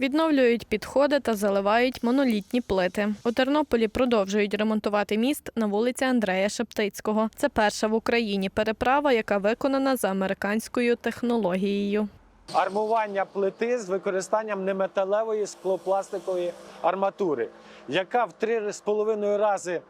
Відновлюють підходи та заливають монолітні плити. У Тернополі продовжують ремонтувати міст на вулиці Андрея Шептицького. Це перша в Україні переправа, яка виконана за американською технологією. армування плити з використанням неметалевої склопластикової арматури, яка в 3,5 рази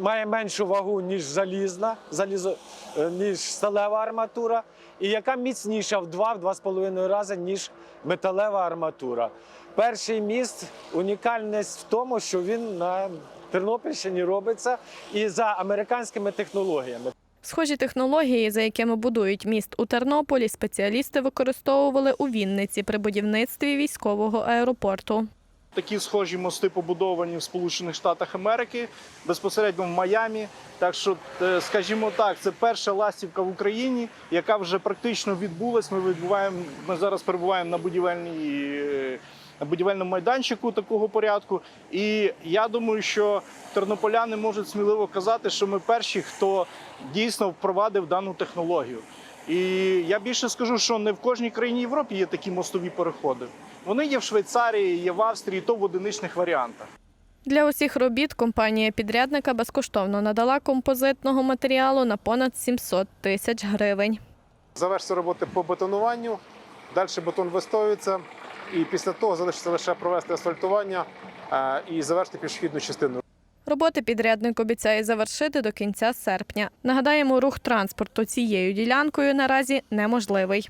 має меншу вагу, ніж залізна, залізо, е, ніж сталева арматура, і яка міцніша в 2-2,5 рази, ніж металева арматура. Перший міст унікальність в тому, що він на Тернопільщині робиться і за американськими технологіями. Схожі технології, за якими будують міст у Тернополі, спеціалісти використовували у Вінниці при будівництві військового аеропорту. Такі схожі мости побудовані в Сполучених Штатах Америки, безпосередньо в Майамі. Так що, е, скажімо так, це перша ластівка в Україні, яка вже практично відбулась. Ми відбуваємо, ми зараз перебуваємо на будівельній. е, На будівельному майданчику такого порядку, і я думаю, що тернополяни можуть сміливо казати, що ми перші, хто дійсно впровадив дану технологію. І я більше скажу, що не в кожній країні Європи є такі мостові переходи. Вони є в Швейцарії, є в Австрії, то в одиничних варіантах. Для усіх робіт компанія підрядника безкоштовно надала композитного матеріалу на понад 700 тисяч гривень. Завершиться роботи по бетонуванню, далі бетон вистоюється, і після того залишиться лише провести асфальтування е, і завершити пішохідну частину. Роботи підрядник обіцяє завершити до кінця серпня. Нагадаємо, рух транспорту цією ділянкою наразі неможливий.